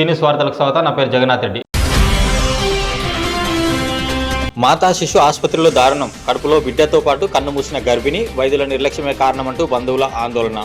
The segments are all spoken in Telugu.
సీనియస్ వార్తలకు స్వాగతం. నా పేరు జగన్నాథ్ రెడ్డి. మాతా శిశు ఆసుపత్రిలో దారుణం. కడుపులో బిడ్డతో పాటు కన్ను మూసిన గర్భిణి వైద్యుల నిర్లక్ష్యమే కారణమంటూ బంధువుల ఆందోళన.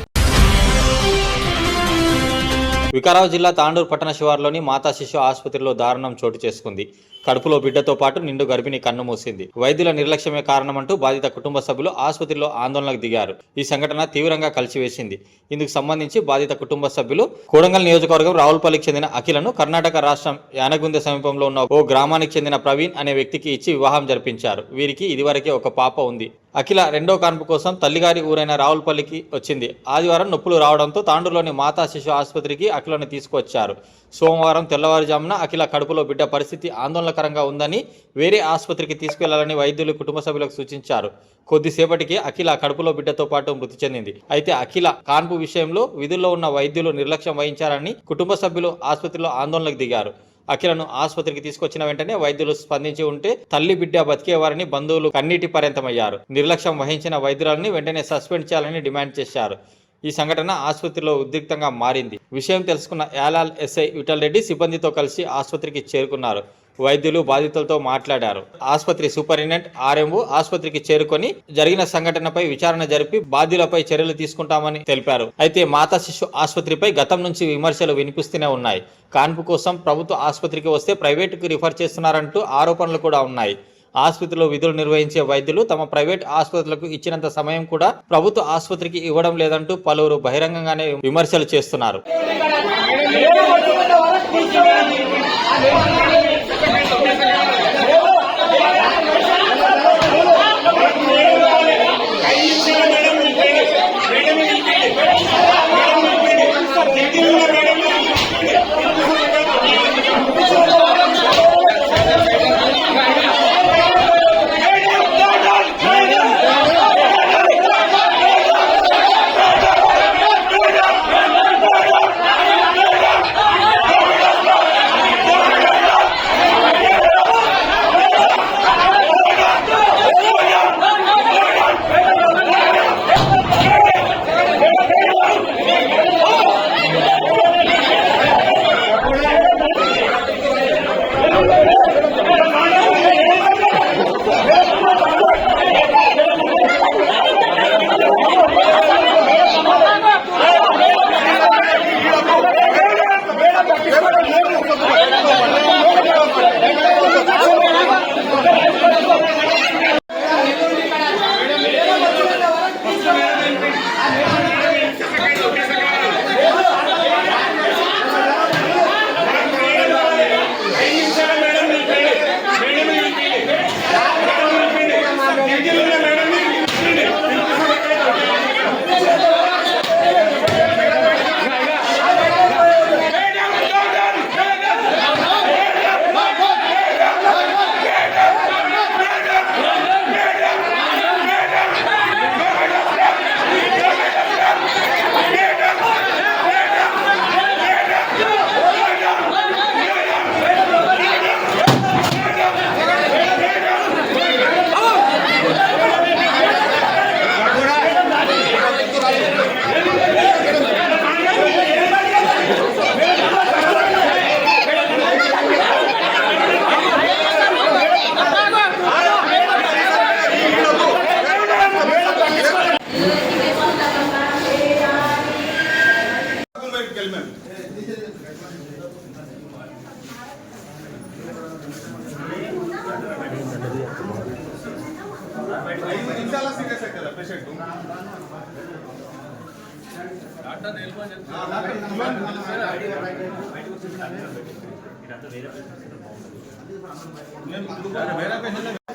వికారాబాద్ జిల్లా తాండూరు పట్టణ శివారులోని మాతా శిశు ఆసుపత్రిలో దారుణం చోటు చేసుకుంది. కడుపులో బిడ్డతో పాటు నిండు గర్భిణి కన్ను మూసింది. వైద్యుల నిర్లక్ష్యమే కారణమంటూ బాధిత కుటుంబ సభ్యులు ఆసుపత్రిలో ఆందోళనకు దిగారు. ఈ సంఘటన తీవ్రంగా కలిసివేసింది. ఇందుకు సంబంధించి బాధిత కుటుంబ సభ్యులు కోడంగల్ నియోజకవర్గం రావులపల్లికి చెందిన అఖిలను కర్ణాటక రాష్ట్రం యానగుందె సమీపంలో ఉన్న ఓ గ్రామానికి చెందిన ప్రవీణ్ అనే వ్యక్తికి ఇచ్చి వివాహం జరిపించారు. వీరికి ఇదివరకే ఒక పాప ఉంది. అఖిల రెండో కాన్పు కోసం తల్లిగారి ఊరైన రావులపల్లికి వచ్చింది. ఆదివారం నొప్పులు రావడంతో తాండూరులోని మాతా శిశు ఆసుపత్రికి అఖిలను తీసుకొచ్చారు. సోమవారం తెల్లవారుజామున అఖిల కడుపులో బిడ్డ పరిస్థితి ఆందోళనకరంగా ఉందని వేరే ఆసుపత్రికి తీసుకెళ్ళాలని వైద్యులు కుటుంబ సభ్యులకు సూచించారు. కొద్దిసేపటికి అఖిల కడుపులో బిడ్డతో పాటు మృతి చెందింది. అయితే అఖిల కాన్పు విషయంలో విధుల్లో ఉన్న వైద్యులు నిర్లక్ష్యం వహించారని కుటుంబ సభ్యులు ఆసుపత్రిలో ఆందోళనకు దిగారు. అఖిలను ఆసుపత్రికి తీసుకొచ్చిన వెంటనే వైద్యులు స్పందించి ఉంటే తల్లి బిడ్డ బతికేవారని బంధువులు కన్నీటి పర్యంతమయ్యారు నిర్లక్ష్యం వహించిన వైద్యురాలని వెంటనే సస్పెండ్ చేయాలని డిమాండ్ చేశారు. ఈ సంఘటన ఆసుపత్రిలో ఉద్రిక్తంగా మారింది. విషయం తెలుసుకున్న యాలాల్ ఎస్ఐ విఠల్ రెడ్డి సిబ్బందితో కలిసి ఆసుపత్రికి చేరుకున్నారు. వైద్యులు బాధితులతో మాట్లాడారు. ఆసుపత్రి సూపరింటెండెంట్ ఆర్ఎంఓ ఆసుపత్రికి చేరుకొని జరిగిన సంఘటనపై విచారణ జరిపి బాధ్యులపై చర్యలు తీసుకుంటామని తెలిపారు. అయితే మాతా శిశు ఆసుపత్రిపై గతం నుంచి విమర్శలు వినిపిస్తూనే ఉన్నాయి. కాన్పు కోసం ప్రభుత్వ ఆసుపత్రికి వస్తే ప్రైవేటుకు రిఫర్ చేస్తున్నారంటూ ఆరోపణలు కూడా ఉన్నాయి. ఆసుపత్రిలో విధులు నిర్వహించే వైద్యులు తమ ప్రైవేట్ ఆసుపత్రులకు ఇచ్చినంత సమయం కూడా ప్రభుత్వ ఆసుపత్రికి ఇవ్వడం లేదంటూ పలువురు బహిరంగంగానే విమర్శలు చేస్తున్నారు.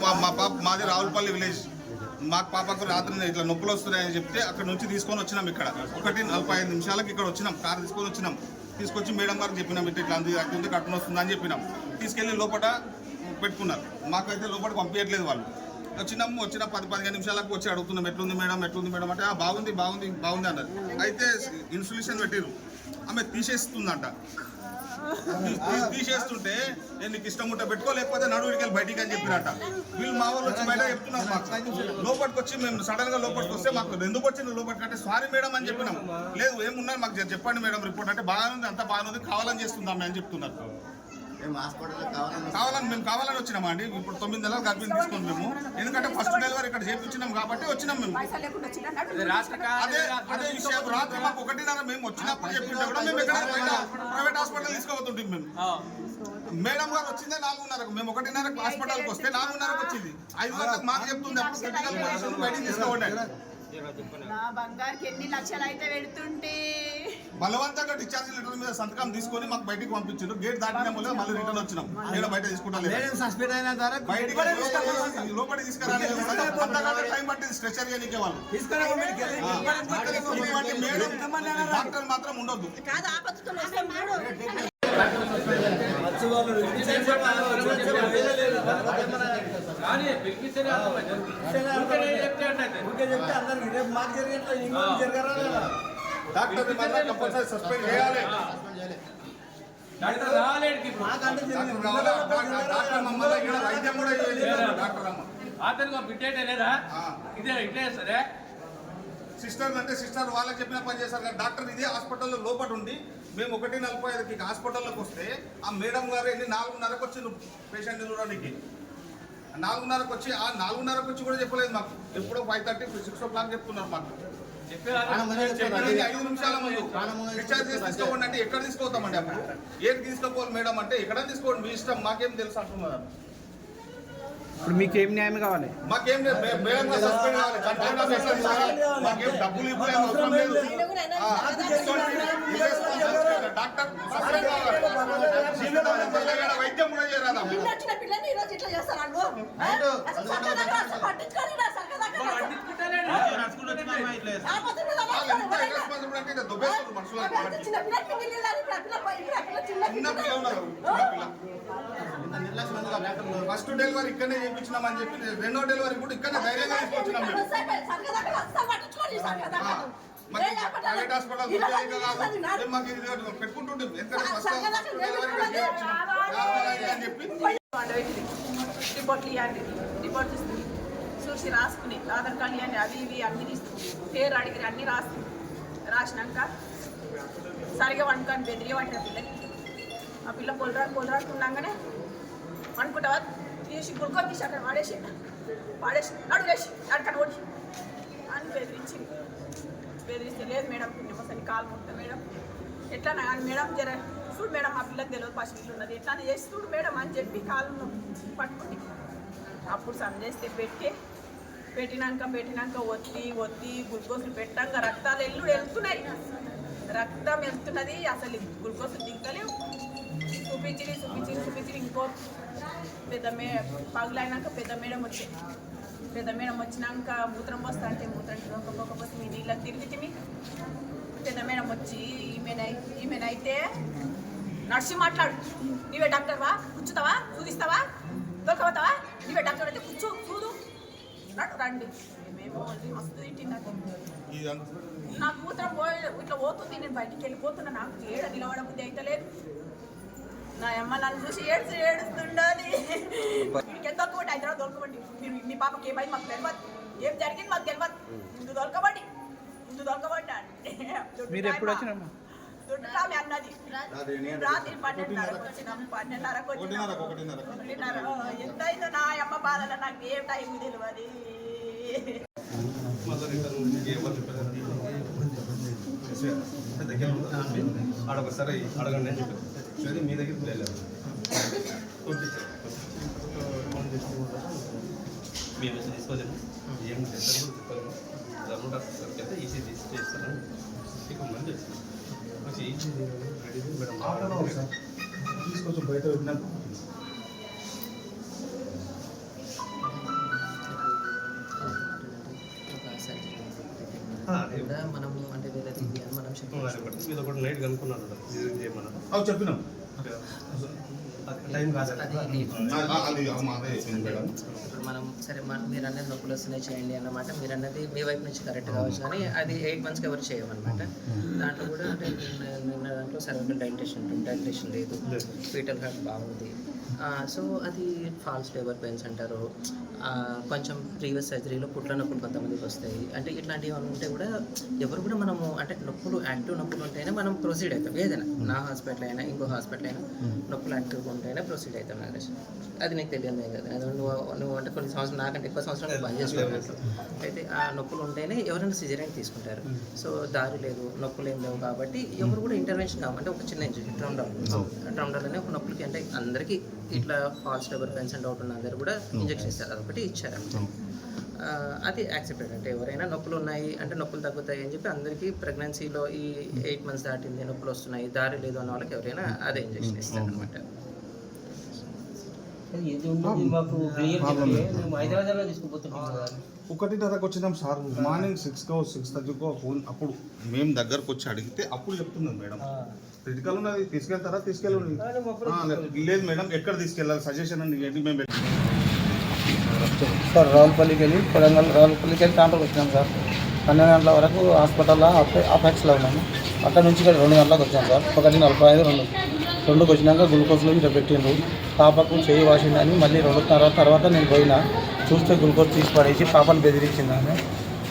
మా పాప మాది రావులపల్లి విలేజ్. మా పాపకు రాత్రి ఇట్లా నొప్పులు వస్తున్నాయని చెప్తే అక్కడ నుంచి తీసుకొని వచ్చినాం ఇక్కడ. ఒకటి నలభై ఐదు నిమిషాలకు ఇక్కడ వచ్చినాం. కార్ తీసుకొని వచ్చినాం. తీసుకొచ్చి మేడం గారికి చెప్పినాం ఇట్లా ఇట్లా అంది అటు ఉంది కట్టున వస్తుందని చెప్పినాం. తీసుకెళ్ళి లోపల పెట్టుకున్నారు. మాకైతే లోపల పంపించట్లేదు వాళ్ళు. వచ్చినాము వచ్చిన పది పదిహేను నిమిషాలకు వచ్చి అడుగుతున్నాం ఎట్లుంది మేడం ఎట్లుంది మేడం అంటే బాగుంది బాగుంది బాగుంది అన్నది అయితే ఇన్సులేషన్ పెట్టిరు ఆమె తీసేస్తుందంట. తీసేస్తుంటే నేను నీకు ఇష్టం ఉంటే పెట్టుకో లేకపోతే నడువుడికి వెళ్ళి బయటికి అని చెప్పినట్ట. వీళ్ళు మా వాళ్ళు వచ్చి బయట చెప్తున్నారు మాకు. లోపలికి వచ్చి మేము సడన్గా లోపలికి వస్తే మాకు ఎందుకు వచ్చింది లోపలికి? అంటే సారీ మేడం అని చెప్పినాం. లేదు ఏమున్నారు మాకు? చెప్పండి మేడం రిపోర్ట్ అంటే బాగానే ఉంది అంత బాగానే ఉంది. కావాలని చేస్తుందా అని చెప్తున్నారు. మేము కావాలని కావాలని మేము కావాలని వచ్చినామా అండి? ఇప్పుడు తొమ్మిది నెలలు గర్భిణి తీసుకొని మేము. ఎందుకంటే ఫస్ట్ డెలివరీ ఇక్కడ చేయించినాం కాబట్టి వచ్చినాం మేము. అదే అదే విషయం. రాత్రి మాకు ఒకటిన్నర మేము వచ్చినప్పుడు చెప్పింటే కూడా మేము ఎక్కడ ప్రైవేట్ హాస్పిటల్ తీసుకోబోతుంటాం మేము. మేడం గారు వచ్చిందే నాలుగున్నరకు. మేము ఒకటిన్నరకు హాస్పిటల్కి వస్తే నాలుగున్నరకు వచ్చింది. ఐదు గంటలకు మాకు చెప్తుంది. అప్పుడు క్రిటికల్ పొజిషన్ బయటికి తీసుకోండి నా బంగారుకి ఎన్ని లక్షలు అయితే పెడుతుంటే బలవంతంగా డిశ్చార్జ్ లెటర్ మీద సంతకం తీసుకొని మాకు బయటికి పంపించారు గేట్ దాటిన మళ్ళీ రిటర్న్ వచ్చినాం. ఇక్కడ బయట తీసుకుంటా లేదు మేడం సస్పెండ్ అయిన తర్వాత బయటికి లోపలికి తీసుకురాలేదు టైం పట్టింది స్ట్రెచర్ చేయనికే వాళ్ళు. డాక్టర్ మాత్రం ఉండొద్దు. కానీ పిలిపిస్తేనే అర్థమైంది. చెప్తే అంటే ఊరికే చెప్తే అందరికి రేపు మాకు జరిగినట్లు ఇంకోటి జరగరా? డాక్టర్ మాత్రం కంపల్సరీ సస్పెండ్ చేయాలి. డాక్టర్ రాలేడికి ఇప్పుడు. మాకంటే జరిగింది. డాక్టర్ కావాలా? డాక్టర్ డాక్టర్ మమ్మల్ని ఇక్కడ వైద్యం కూడా చేయలేదు. డాక్టర్ అమ్మ లేదా. ఇదే ఇట్లే సరే? సిస్టర్ అంటే సిస్టర్ వాళ్ళకి చెప్పిన పని చేస్తారు కానీ డాక్టర్ ఇదే హాస్పిటల్లో లోపల ఉండి మేము ఒకటి నలభై ఐదుకి హాస్పిటల్లోకి వస్తే ఆ మేడం గారు వెళ్ళి నాలుగున్నరకు వచ్చి పేషెంట్ చూడడానికి? నాలుగున్నరకు వచ్చి ఆ నాలుగున్నరకు వచ్చి కూడా చెప్పలేదు మాకు. ఎప్పుడో five thirty six o'clock చెప్తున్నారు మాకు. ఐదు నిమిషాల ముందు డిశ్చార్జ్ చేసి తీసుకోండి అంటే ఎక్కడ తీసుకోతామండి అప్పుడు ఏది తీసుకోపోవాలి మేడం అంటే ఎక్కడ తీసుకోండి మీ ఇష్టం మాకేం తెలుసు అంటున్నారు ఇప్పుడు మీకు ఏం న్యాయం కావాలి మాకేం. మాకేం డబ్బులు డాక్టర్ వైద్యం కూడా చేయరాదా నిన్నొచ్చిన పిల్లని ఈ రోజు ఇట్లా చేస్తారు అల్లు ఫస్ట్ డెలివరీ ఇక్కడనే చేయించినామని చెప్పి రెండో డెలివరీ కూడా ఇక్కడనే ధైర్యంగా తీసుకొచ్చినాం ప్రైవేట్ హాస్పిటల్ మాకు ఇది పెట్టుకుంటుంటే అని చెప్పి. రిపోర్ట్లు ఇవ్వండి రిపోర్ట్ ఇస్తుంది చూసి రాసుకుని ఆధార్ కార్డు ఇవ్వండి అవి ఇవి అన్ని తీస్తుంది పేరు అడిగి అన్ని రాస్తుంది రాసినాక సరిగా వండుకొని బెదిరి పట్టిన పిల్లకి. ఆ పిల్ల పొలరాడు పొలరాడు ఉండగానే అనుకుంటావా తీసి గుడుకొని తీసి అక్కడ వాడేసి వాడేసి నడు లేచి అక్కడ ఓడి. అని బెదిరించి బెదిరిస్తే లేదు మేడం పుణ్యమసని కాలు ముట్ట మేడం. ఎట్లా అని మేడం జర చూడు మేడం మా పిల్లకి తెలియదు పసి ఇల్లు ఉన్నది. ఎట్లా? చేసి చూడు మేడం అని చెప్పి కాలు పట్టుకుని అప్పుడు సందేస్తే పెట్టి పెట్టినాక పెట్టినాక ఒత్తి ఒత్తి గ్లూకోజులు పెట్టాక రక్తాలు ఎల్లుడు వెళ్తున్నాయి రక్తం వెళ్తున్నది అసలు గ్లూకోజ్ దిగలేవు చూపించి చూపించి చూపించి ఇంకో పెద్ద మే పగులైనాక పెద్ద మేడం వచ్చింది పెద్ద మేడం వచ్చినాక మూత్రం పోస్తా అంటే మూత్రం పోకపోతే మీ నీళ్ళకి తిరిగి తిని పెద్ద మేడం వచ్చి ఈమెనై ఈమెనైతే నడిచి మాట్లాడు. నీవే డాక్టర్వా కూర్చుతావా? చూదిస్తావా దొరకబోతావా? నీవే డాక్టర్ అయితే కూర్చో చూదు రండి. మేము మస్తు తింటున్నాను ఇదంతా నాకు మూత్రం పోయి ఇట్లా పోతుంది నేను బయటికి వెళ్ళిపోతున్నా నాకు ఏడ నిలవడం బుద్ధి అయితే లేదు. నా అమ్మ నన్ను చూసి ఏడుస్తూ ఏడుస్తుండాలి వీడికి ఎంత దొరకబట్టి హైదరాబాద్ దొరకబట్టి మీరు మీ పాపకి ఏమైంది మాకు తెలియదు ఏం జరిగింది మాకు తెలియదు ముందు దొరకబట్టి ముందు దొరకబట్టి అంటే మీరు ఎప్పుడు వచ్చినమ్మా? దొడ్డురామి అన్నది. రాత్రి పన్నెండున్నరకు వచ్చినాం. పన్నెండున్నరకు వచ్చినాం. ఒకటిన్నర. ఎంత అయిందో నా అమ్మ బాధల నాకు ఏం టైం తెలియదు ఆడొకసారి అడగండి అని చెప్పి సరే మీ దగ్గరికి వెళ్ళారు మేము వచ్చి తీసుకోలేము ఏం చేస్తారు చెప్పలేము ధర్మ డాక్టర్ సార్కి అయితే ఈసీ తీసి చేస్తాను ఇక మంది వచ్చింది. వచ్చి ఈసీ అడిగి మేడం తీసుకొచ్చి బయట పెట్టినాక ఒకటి మీద ఒకటి నైట్ కనుక్కున్నాను ఇది చేయమన్నా అవి చెప్పినాం. టైం కాదు. ఇప్పుడు మనం సరే మన మీరు అన్నది నొప్పులు వస్తున్నాయి చేయండి అన్నమాట. మీరు అన్నది మీ వైపు నుంచి కరెక్ట్ కావచ్చు కానీ అది ఎయిట్ మంత్స్కి ఎవరు చేయమన్నమాట. దాంట్లో కూడా అంటే నిన్న- దాంట్లో సర్వైకల్ డైటేషన్ ఉంటుంది. డైటేషన్ లేదు. ఫీటల్ హార్ట్ బాగుంది. సో అది ఫాల్స్ లేబర్ పెయిన్స్ అంటారు. కొంచెం ప్రీవియస్ సర్జరీలో పుట్ల నొప్పులు కొంతమందికి వస్తాయి. అంటే ఇట్లాంటివి ఉంటే కూడా ఎవరు కూడా మనము అంటే నొప్పులు యాక్టివ్ నొప్పులు ఉంటేనే మనం ప్రొసీడ్ అవుతాం. ఏదైనా నా హాస్పిటల్ అయినా ఇంకో హాస్పిటల్ అయినా నొప్పులు యాక్టివ్గా ఉంటేనే ప్రొసీడ్ అవుతాం నాగేష్. అది నీకు తెలియదు కదా. అది నువ్వు నువ్వు అంటే కొన్ని సంవత్సరం నాకంటే ఎక్కువ సంవత్సరాలు బంద్ చేసుకోవాలి అయితే ఆ నొప్పులు ఉంటేనే ఎవరైనా సిజరీన్ తీసుకుంటారు. సో దారి లేదు నొప్పులు ఏం లేవు కాబట్టి ఎవరు కూడా ఇంటర్వెన్షన్ కావు. అంటే ఒక చిన్న ఇంజరీ ట్రౌండల్ ట్రౌండల్ అనే ఒక నొప్పులకి అంటే అందరికీ ఇట్లా false labour pains and doubt ఉన్న అందరు కూడా ఇంజెక్షన్ ఇస్తారు. అదొకటి ఇచ్చారు. అది యాక్సెప్టెడ్ అంటే ఎవరైనా నొప్పులు ఉన్నాయి అంటే నొప్పులు తగ్గుతాయి అని చెప్పి అందరికీ ప్రెగ్నెన్సీలో ఈ ఎయిట్ మంత్స్ దాటింది నొప్పులు వస్తున్నాయి దారి లేదు అన్న వాళ్ళకి ఎవరైనా అదే ఇంజెక్షన్ ఇస్తారు అనమాట ఒకటిన్నరకు వచ్చినాం సార్. మార్నింగ్ సిక్స్కో సిక్స్ థర్టీకో ఫోన్ అప్పుడు మేము దగ్గరకు వచ్చి అడిగితే అప్పుడు చెప్తున్నాం మేడం. క్రిటికల్ ఉన్నది తీసుకెళ్తారా తీసుకెళ్ళండి? లేదు. మేడం ఎక్కడ తీసుకెళ్ళాలి? సజెషన్ అండి ఏంటి మేము సార్ రావులపల్లికి వెళ్ళి కొడంగల్ రావులపల్లికి వెళ్ళి కాంట్రోల్ వచ్చినాం సార్. పన్నెండు గంటల వరకు హాస్పిటల్లో అపెక్స్లో ఉన్నాము. అక్కడ నుంచి ఇక్కడ రెండు గంటలకు వచ్చాం సార్. ఒకటి నలభై ఐదు రెండు. రెండుకి వచ్చినాక గ్లూకోజ్లో ఇట్లా పెట్టిండ్రు. పాపకు చేయి వాసిందని మళ్ళీ రెండున్నర తర్వాత నేను పోయినా. చూస్తే గ్లూకోజ్ తీసి పడేసి పాపను బెదిరించిందాను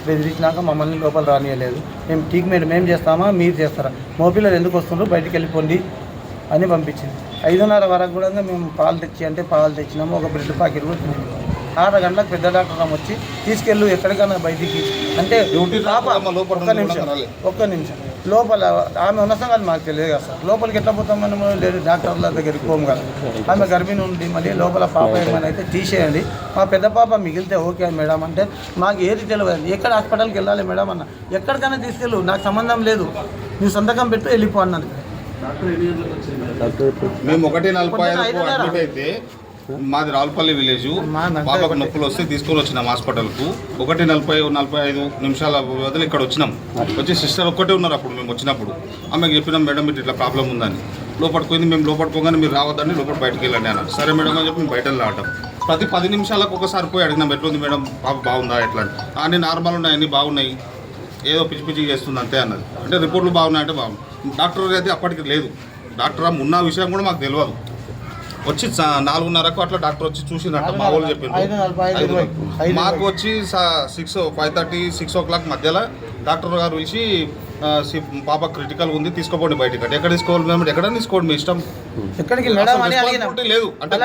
బెదిరించినాక మమ్మల్ని లోపల రానియలేదు. మేము ట్రీట్మెంట్ మేము చేస్తామా? మీరు చేస్తారా? మోపిల్లలు ఎందుకు వస్తుండ్రు? బయటికి వెళ్ళిపోండి అని పంపించింది. ఐదున్నర వరకు కూడా మేము పాలు తెచ్చి అంటే పాలు తెచ్చినాము. ఒక బ్రెడ్ ప్యాకెట్ కూడా ఆరు గంటలకు పెద్ద డాక్టర్ రామ్ వచ్చి తీసుకెళ్ళు ఎక్కడికైనా బయటికి. అంటే పాప ఒక్క నిమిషం. ఒక్క నిమిషం. లోపల ఆమె ఉన్న సంగతి మాకు తెలియదు కదా సార్. లోపలికి ఎట్లా పోతాం లేదు డాక్టర్ల దగ్గరికి పోము కదా. ఆమె గర్భిణి ఉంది మళ్ళీ లోపల పాప ఏమైనా అయితే తీసేయండి. మా పెద్ద పాప మిగిలితే ఓకే మేడం అంటే మాకు ఏది తెలియదు ఎక్కడ హాస్పిటల్కి వెళ్ళాలి మేడం అన్న? ఎక్కడికైనా తీసుకెళ్ళు నాకు సంబంధం లేదు. నువ్వు సంతకం పెట్టు వెళ్ళిపో అన్నది మేము ఒకటి నలభై. అడ్మిట్ అయితే మాది రావులపల్లి విలేజ్. పాపకు. నొప్పులు వస్తే తీసుకొని వచ్చినాం హాస్పిటల్కు. ఒకటి నలభై నలభై ఐదు నిమిషాల వదిలి ఇక్కడ వచ్చినాం. వచ్చి సిస్టర్ ఒక్కటే ఉన్నారు అప్పుడు మేము వచ్చినప్పుడు. ఆమెకు చెప్పినాం మేడం మీరు ఇట్లా ప్రాబ్లం ఉందని. లోపలికి పోయింది మేము లోపలికి పోగానే మీరు రావద్దండి లోపల బయటకు వెళ్ళండి అన్నారు. సరే మేడం అని చెప్పి మేము బయట రావటం ప్రతి పది నిమిషాలకు ఒకసారి పోయి అడిగినాం ఎట్లుంది మేడం? పాప బాగుందా ఎట్లా? అని. "ఆ, అన్ని నార్మల్ ఉన్నాయి అన్ని బాగున్నాయి. ఏదో పిచ్చి పిచ్చి చేస్తుంది అంతే అన్నది. అంటే రిపోర్ట్లు బాగున్నాయంటే బాగుంది. డాక్టర్ అయితే అప్పటికి లేదు. డాక్టర్ ఉన్న విషయం కూడా మాకు తెలియదు వచ్చి నాలుగున్నరకు అట్లా డాక్టర్ వచ్చి చూసిందంట మా వాళ్ళు. ఐదు మాకు. వచ్చి six five thirty six o'clock మధ్యలో డాక్టర్ గారు పిలిచి పాప క్రిటికల్ ఉంది తీసుకోపోండి బయటికి. అంటే ఎక్కడ తీసుకోవాలి మేము ఎక్కడ తీసుకోండి మీ ఇష్టం? ఎక్కడికి లేదు. అంటే.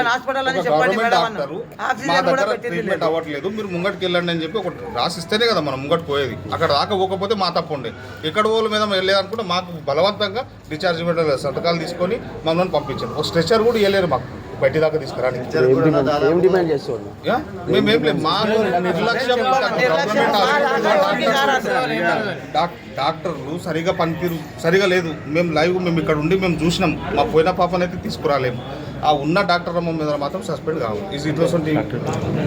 డాక్టరు మా ఆక్సిజన్ కూడా దగ్గర ట్రీట్మెంట్ లేదు. అవ్వట్లేదు. మీరు ముంగటికి వెళ్ళండి అని చెప్పి ఒకటి రాసిస్తేనే కదా మనం ముంగటికి పోయేది. అక్కడ రాకపోకపోతే మా తప్పు ఉండే. ఎక్కడ వాళ్ళ మీద వెళ్ళేదనుకుంటే మాకు బలవంతంగా డిశ్చార్జ్ పెట్టలేదు సంతకాలు తీసుకొని మమ్మల్ని పంపించారు. ఒక స్ట్రెచర్ కూడా ఇవ్వలేరు మాకు. బయట దాకా తీసుకురాని ఏం డిమాండ్ చేస్తాడు యా? మేమేం లేదు. మా నిర్లక్ష్యం గవర్నమెంట్ హాస్పిటల్ డాక్- డాక్టర్లు సరిగా పనితీరు సరిగా లేదు మేము లైవ్ మేము ఇక్కడ ఉండి మేము చూసినాం మా పోయిన పాపనైతే తీసుకురాలేము ఆ ఉన్న డాక్టర్ అమ్మ మీద మాత్రం సస్పెండ్ కావాలి ఇది ఇటువంటి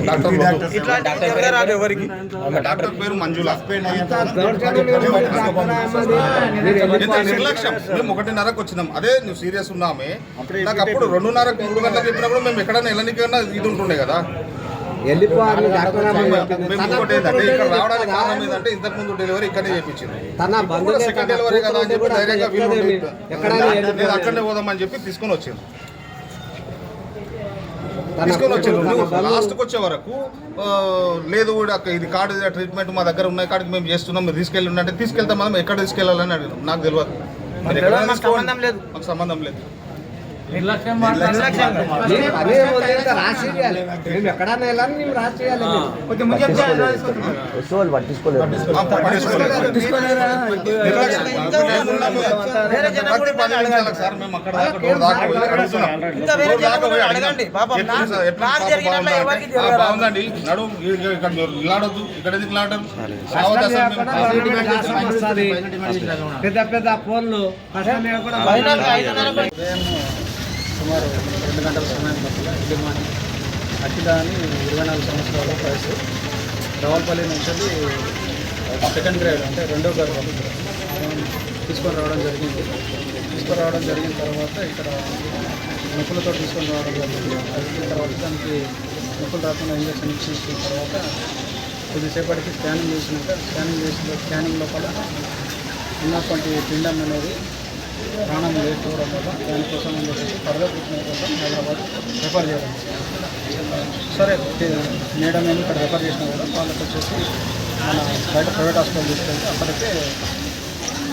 డాక్టర్ ఎవరికి డాక్టర్ పేరు మంజుల నిర్లక్ష్యం మేము ఒకటిన్నరకు వచ్చినాం అదే నువ్వు సీరియస్ ఉన్నామే నాకు అప్పుడు రెండున్నరకు మూడు గంటలకు చెప్పినప్పుడు మేము ఎక్కడైనా వెళ్ళనికైనా ఇది ఉంటుండే కదా వెళ్ళిపోవాలి డెలివరీ ఇక్కడే చేయించింది తన ఇప్పుడు కూడా సెకండ్ డెలివరీ కదా అని చెప్పి డైరెక్ట్గా వీళ్ళు ఎక్కడైనా నేను అక్కడనే పోదామని చెప్పి తీసుకొని వచ్చింది తీసుకొని వచ్చారు లాస్ట్కి వచ్చే వరకు లేదు ఇది కార్డు ట్రీట్మెంట్ మా దగ్గర ఉన్నాయి కాడికి మేము చేస్తున్నాం మీరు తీసుకెళ్ళి అంటే తీసుకెళ్తాం మనం ఎక్కడ తీసుకెళ్ళాలని అడిగినాం. నాకు తెలియదు. లేదు. మాకు సంబంధం లేదు. వస్తువులు పట్టించుకోలేదు. ఆ, పట్టించుకోలేదు. నిర్లక్ష్యం. మేము ఉన్నాము. వేరే జనం ప్రతి కూడా పది నిమిషాలకు సార్ మేము అక్కడ దాకా డోర్ దాకా పోయి అడుగుతున్నాం. ఇంకా వేరే డోర్ దాకా జనం పోయి కూడా అడిగాం. అడగండి. పాపం ఎట్లా నాకు- సార్, ఎట్లా నాకు పాప జరిగినట్లు బాగుందా? ఎవరికి అంటే, జరగరాదు. "ఆ, బాగుందండి. నడు ఇక్కడ ఇక్కడ మీరు ఇలాడొద్దు ఇక్కడ ఎందుకు పెద్ద పెద్ద ఫోన్లు సుమారు రెండు గంటల సమయం పట్ల ఎర్లీ మార్నింగ్ అఖిల అని ఇరవై నాలుగు సంవత్సరాల వయసు. రావులపల్లి నుంచి సెకండ్ గ్రేడ్ అంటే రెండో గర్భం తీసుకొని రావడం జరిగింది. తీసుకొని రావడం జరిగిన తర్వాత ఇక్కడ నొప్పులతో తీసుకొని రావడం జరిగింది. అది తర్వాత దానికి నొప్పులు రాకుండా ఇంజక్షన్ ఇచ్చిన తర్వాత కొద్దిసేపటికి స్కానింగ్ చేసినాక స్కానింగ్ చేసిన స్కానింగ్ లోపల ఉన్నటువంటి పిండం అనేది ప్రాణం లేకపోవడం వల్ల దానికోసం అని చెప్పేసి ఫర్దర్ ట్రీట్మెంట్ కోసం హైదరాబాద్ రెఫర్ చేయడం సరే మేడం ఏమి ఇక్కడ రెఫర్ చేసినా కూడా వాళ్ళకి వచ్చేసి మన బయట ప్రైవేట్ హాస్పిటల్ తీసుకెళ్తే అక్కడికే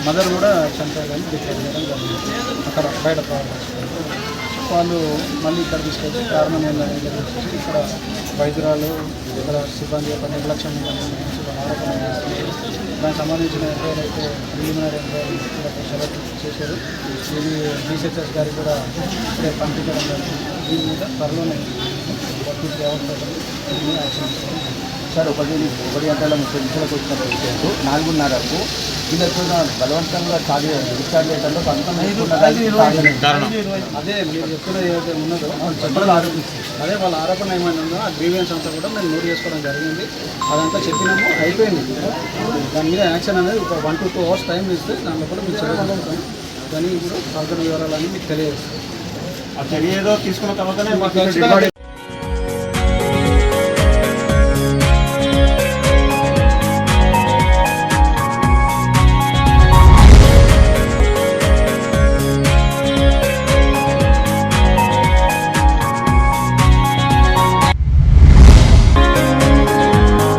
మదర్ కూడా చనిపోయాలని డిక్లేర్ చేయడం జరిగింది. అక్కడ బయట ప్రైవేట్ హాస్పిటల్ వాళ్ళు మళ్ళీ ఇక్కడ తీసుకొచ్చి కారణం ఏంటంటే ఇక్కడ వైద్యురాలు ఇక్కడ సిబ్బంది యొక్క నిర్లక్ష్యం ఉందని ఆరోపణ దానికి సంబంధించిన ఎంక్వైరీ అయితే ప్రిలిమినరీ ఎంక్వైరీ సెలెక్ట్ చేశారు. ఇది డిసిహెచ్ఎస్ గారికి కూడా ఇప్పుడే పంపించడం జరిగింది. దీని మీద త్వరలోనే పూర్తి వ్యవస్థ సార్ ఒకటి ఒకటి గంటల ముప్పై నిమిషాలకు వచ్చిన నాలుగున్నరకు వీళ్ళకు బలవంతంగా చాలి డిశ్చార్జ్ చేయడంలో కారణం అదే మీరు ఏదైతే ఉన్నదో వాళ్ళు చెప్పడం ఆరోపిస్తుంది. అదే వాళ్ళ ఆరోపణ ఏమైనా ఉందో ఆ గ్రీవియన్స్ అంతా కూడా మేము నోట్ చేసుకోవడం జరిగింది. అదంతా చెప్పినాము అయిపోయింది. దాని మీద యాక్షన్ అనేది ఒక one to two hours time ఇస్తే దాంట్లో కూడా మీకు చర్య దాని ఇప్పుడు ఫర్దర్ వివరాలన్నీ మీకు తెలియజేస్తాం. ఏదో తీసుకున్న తర్వాతనే ఖచ్చితంగా